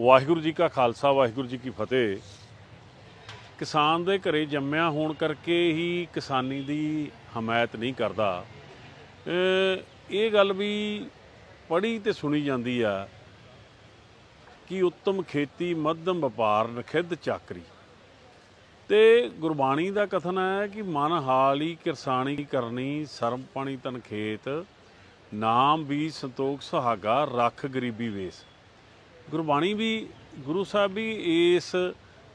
ਵਾਹਿਗੁਰੂ ਜੀ ਕਾ ਖਾਲਸਾ, ਵਾਹਿਗੁਰੂ ਜੀ ਕੀ ਫਤਿਹ। ਕਿਸਾਨ ਦੇ ਘਰੇ ਜੰਮਿਆ ਹੋਣ ਕਰਕੇ ਹੀ ਕਿਸਾਨੀ ਦੀ ਹਮਾਇਤ ਨਹੀਂ ਕਰਦਾ। ਇਹ ਗੱਲ ਵੀ ਪੜ੍ਹੀ ਤੇ ਸੁਣੀ ਜਾਂਦੀ ਆ ਕਿ ਉੱਤਮ ਖੇਤੀ, ਮੱਧਮ ਵਪਾਰ, ਨਖਿੱਧ ਚਾਕਰੀ। ਤੇ ਗੁਰਬਾਣੀ ਦਾ ਕਥਨ ਹੈ ਕਿ ਮਨ ਹਾਲ ਹੀ ਕਿਰਸਾਨੀ ਕਰਨੀ ਸਰਮ ਪਾਣੀ ਤਨ ਖੇਤ, ਨਾਮ ਵੀ ਸੰਤੋਖ ਸੁਹਾਗਾ, ਰੱਖ ਗਰੀਬੀ ਵੇਸ। ਗੁਰਬਾਣੀ ਵੀ ਗੁਰੂ ਸਾਹਿਬ ਵੀ ਇਸ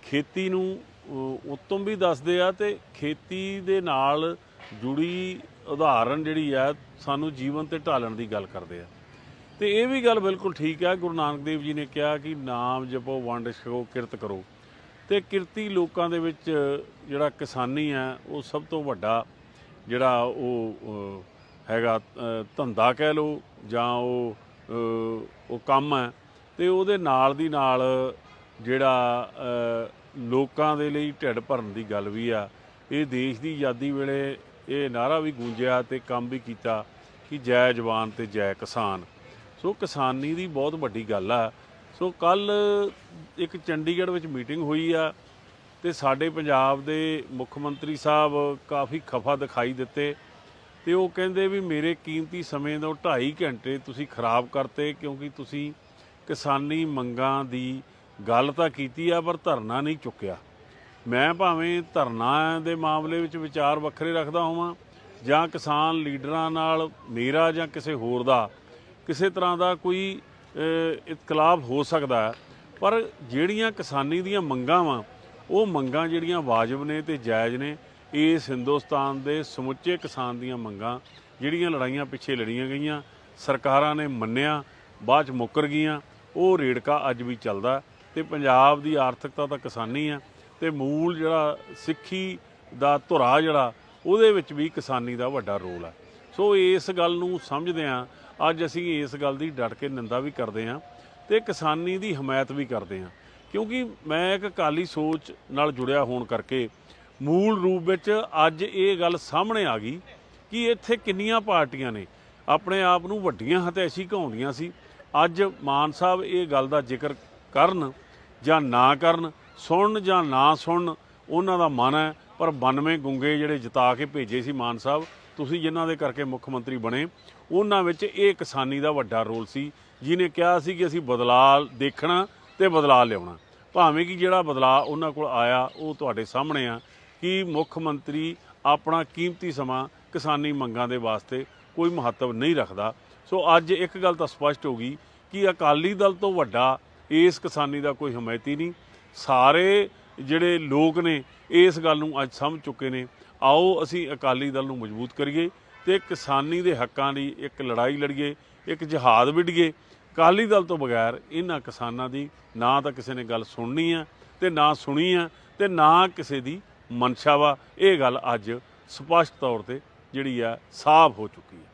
ਖੇਤੀ ਨੂੰ ਅ, ਉੱਤਮ ਵੀ ਦੱਸਦੇ ਆ ਤੇ ਖੇਤੀ ਦੇ ਨਾਲ ਜੁੜੀ ਉਦਾਹਰਨ ਜਿਹੜੀ ਆ ਸਾਨੂੰ ਜੀਵਨ ਤੇ ਢਾਲਣ ਦੀ ਗੱਲ ਕਰਦੇ ਆ। ਤੇ ਇਹ ਵੀ ਗੱਲ ਬਿਲਕੁਲ ਠੀਕ ਹੈ ਗੁਰੂ ਨਾਨਕ ਦੇਵ ਜੀ ਨੇ ਕਿਹਾ ਕਿ ਨਾਮ ਜਪੋ ਵੰਡ ਛਕੋ ਕਿਰਤ ਕਰੋ। ਤੇ ਕਿਰਤੀ ਲੋਕਾਂ ਦੇ ਵਿੱਚ ਜਿਹੜਾ ਕਿਸਾਨੀ ਹੈ ਉਹ ਸਭ ਤੋਂ ਵੱਡਾ ਜਿਹੜਾ ਉਹ ਹੈਗਾ ਧੰਦਾ ਕਹਿ ਲਓ ਜਾਂ ਉਹ ਉਹ ਕੰਮ ਹੈ ਤੇ ਉਹਦੇ ਨਾਲ ਦੀ ਨਾਲ ਜਿਹੜਾ ਲੋਕਾਂ ਦੇ ਲਈ ਢਿੱਡ ਭਰਨ ਦੀ ਗੱਲ ਵੀ ਆ। ਇਹ ਦੇਸ਼ ਦੀ ਆਜ਼ਾਦੀ ਵੇਲੇ ਇਹ ਨਾਰਾ ਵੀ ਗੂੰਜਿਆ ਤੇ ਕੰਮ ਵੀ ਕੀਤਾ ਕਿ ਜੈ ਜਵਾਨ ਤੇ ਜੈ ਕਿਸਾਨ। ਸੋ ਕਿਸਾਨੀ ਦੀ ਬਹੁਤ ਵੱਡੀ ਗੱਲ ਆ। ਸੋ ਕੱਲ ਇੱਕ ਚੰਡੀਗੜ੍ਹ ਵਿੱਚ ਮੀਟਿੰਗ ਹੋਈ ਆ ਤੇ ਸਾਡੇ ਪੰਜਾਬ ਦੇ ਮੁੱਖ ਮੰਤਰੀ ਸਾਹਿਬ ਕਾਫੀ ਖਫਾ ਦਿਖਾਈ ਦਿੱਤੇ ਤੇ ਉਹ ਕਹਿੰਦੇ ਵੀ ਮੇਰੇ ਕੀਮਤੀ ਸਮੇਂ ਤੋਂ 2.5 ਘੰਟੇ ਤੁਸੀਂ ਖਰਾਬ ਕਰਤੇ ਕਿਉਂਕਿ ਤੁਸੀਂ ਕਿਸਾਨੀ ਮੰਗਾਂ ਦੀ ਗੱਲ ਤਾਂ ਕੀਤੀ ਆ, ਪਰ ਧਰਨਾ ਨਹੀਂ ਚੁੱਕਿਆ। ਮੈਂ ਭਾਵੇਂ ਧਰਨਾ ਦੇ ਮਾਮਲੇ ਵਿੱਚ ਵਿਚਾਰ ਵੱਖਰੇ ਰੱਖਦਾ ਹੋਵਾਂ, ਜਾਂ ਕਿਸਾਨ ਲੀਡਰਾਂ ਨਾਲ ਮੇਰਾ ਜਾਂ ਕਿਸੇ ਹੋਰ ਦਾ ਕਿਸੇ ਤਰ੍ਹਾਂ ਦਾ ਕੋਈ ਇਤਕਲਾਬ ਹੋ ਸਕਦਾ ਪਰ ਜਿਹੜੀਆਂ ਕਿਸਾਨੀ ਦੀਆਂ ਮੰਗਾਂ ਵਾ, ਉਹ ਮੰਗਾਂ ਜਿਹੜੀਆਂ ਵਾਜਬ ਨੇ ਤੇ ਜਾਇਜ਼ ਨੇ, ਇਸ ਹਿੰਦੁਸਤਾਨ ਦੇ ਸਮੁੱਚੇ ਕਿਸਾਨ ਦੀਆਂ ਮੰਗਾਂ, ਜਿਹੜੀਆਂ ਲੜਾਈਆਂ ਪਿੱਛੇ ਲੜੀਆਂ ਗਈਆਂ, ਸਰਕਾਰਾਂ ਨੇ ਮੰਨਿਆ, ਬਾਅਦ ਚ ਮੁੱਕਰ ਗਈਆਂ। ਉਹ ਰੇੜਕਾ ਅੱਜ ਵੀ ਚੱਲਦਾ ਤੇ ਪੰਜਾਬ ਦੀ ਆਰਥਿਕਤਾ ਤਾਂ ਕਿਸਾਨੀ ਆ ਤੇ ਮੂਲ ਜਿਹੜਾ ਸਿੱਖੀ ਦਾ ਧੁਰਾ ਜਿਹੜਾ, ਉਹਦੇ ਵਿੱਚ ਵੀ ਕਿਸਾਨੀ ਦਾ ਵੱਡਾ ਰੋਲ ਹੈ। ਸੋ ਇਸ ਗੱਲ ਨੂੰ ਸਮਝਦੇ ਆ ਅੱਜ ਅਸੀਂ ਇਸ ਗੱਲ ਦੀ ਡਟ ਕੇ ਨਿੰਦਾ ਵੀ ਕਰਦੇ ਆ ਤੇ ਕਿਸਾਨੀ ਦੀ ਹਮਾਇਤ ਵੀ ਕਰਦੇ ਆ ਕਿਉਂਕਿ ਮੈਂ ਇੱਕ ਅਕਾਲੀ ਸੋਚ ਨਾਲ ਜੁੜਿਆ ਹੋਣ ਕਰਕੇ ਮੂਲ ਰੂਪ ਵਿੱਚ ਅੱਜ ਇਹ ਗੱਲ ਸਾਹਮਣੇ ਆ ਗਈ ਕਿ ਇੱਥੇ ਕਿੰਨੀਆਂ ਪਾਰਟੀਆਂ ਨੇ। ਆਪਣੇ ਆਪ ਨੂੰ ਵੱਡੀਆਂ ਹਤੈਸ਼ੀ ਘਾਉਂਦੀਆਂ ਸੀ ਅੱਜ ਮਾਨ ਸਾਹਿਬ ਇਹ ਗੱਲ ਦਾ ਜ਼ਿਕਰ ਕਰਨ ਜਾਂ ਨਾ ਕਰਨ, ਸੁਣਨ ਜਾਂ ਨਾ ਸੁਣਨ, ਉਹਨਾਂ ਦਾ ਮਨ ਹੈ, ਪਰ 92 ਗੁੰਗੇ ਜਿਹੜੇ ਜਿਤਾ ਕੇ ਭੇਜੇ ਸੀ ਮਾਨ ਸਾਹਿਬ, ਤੁਸੀਂ ਜਿਨ੍ਹਾਂ ਦੇ ਕਰਕੇ ਮੁੱਖ ਮੰਤਰੀ ਬਣੇ, ਉਹਨਾਂ ਵਿੱਚ ਇਹ ਕਿਸਾਨੀ ਦਾ ਵੱਡਾ ਰੋਲ ਸੀ ਜਿਨੇ ਕਿਹਾ ਸੀ ਕਿ ਅਸੀਂ ਬਦਲਾਅ ਦੇਖਣਾ ਤੇ ਬਦਲਾਅ ਲਿਆਉਣਾ। ਭਾਵੇਂ ਕਿ ਜਿਹੜਾ ਬਦਲਾਅ ਉਹਨਾਂ ਕੋਲ ਆਇਆ, ਉਹ ਤੁਹਾਡੇ ਸਾਹਮਣੇ ਆ ਕਿ ਮੁੱਖ ਮੰਤਰੀ ਆਪਣਾ ਕੀਮਤੀ ਸਮਾਂ ਕਿਸਾਨੀ ਮੰਗਾਂ ਦੇ ਵਾਸਤੇ ਕੋਈ ਮਹੱਤਵ ਨਹੀਂ ਰੱਖਦਾ। ਸੋ ਅੱਜ ਇੱਕ ਗੱਲ ਤਾਂ ਸਪਸ਼ਟ ਹੋ ਗਈ ਕਿ ਅਕਾਲੀ ਦਲ ਤੋਂ ਵੱਡਾ ਇਸ ਕਿਸਾਨੀ ਦਾ ਕੋਈ ਹਮਾਇਤੀ ਨਹੀਂ। ਸਾਰੇ ਜਿਹੜੇ ਲੋਕ ਨੇ ਇਸ ਗੱਲ ਨੂੰ ਅੱਜ ਸਮਝ ਚੁੱਕੇ ਨੇ। ਆਓ ਅਸੀਂ ਅਕਾਲੀ ਦਲ ਨੂੰ ਮਜ਼ਬੂਤ ਕਰੀਏ ਤੇ ਕਿਸਾਨੀ ਦੇ ਹੱਕਾਂ ਲਈ ਇੱਕ ਲੜਾਈ ਲੜੀਏ, ਇੱਕ ਜਹਾਦ ਵਿੱਢੀਏ। ਅਕਾਲੀ ਦਲ ਤੋਂ ਬਗੈਰ ਇਹਨਾਂ ਕਿਸਾਨਾਂ ਦੀ ਨਾ ਤਾਂ ਕਿਸੇ ਨੇ ਗੱਲ ਸੁਣਨੀ ਆ ਤੇ ਨਾ ਸੁਣੀ ਆ ਤੇ ਨਾ ਕਿਸੇ ਦੀ ਮਨਸ਼ਾ ਵਾ। ਇਹ ਗੱਲ ਅੱਜ ਸਪਸ਼ਟ ਤੌਰ ਤੇ ਜਿਹੜੀ ਆ ਸਾਫ਼ ਹੋ ਚੁੱਕੀ ਹੈ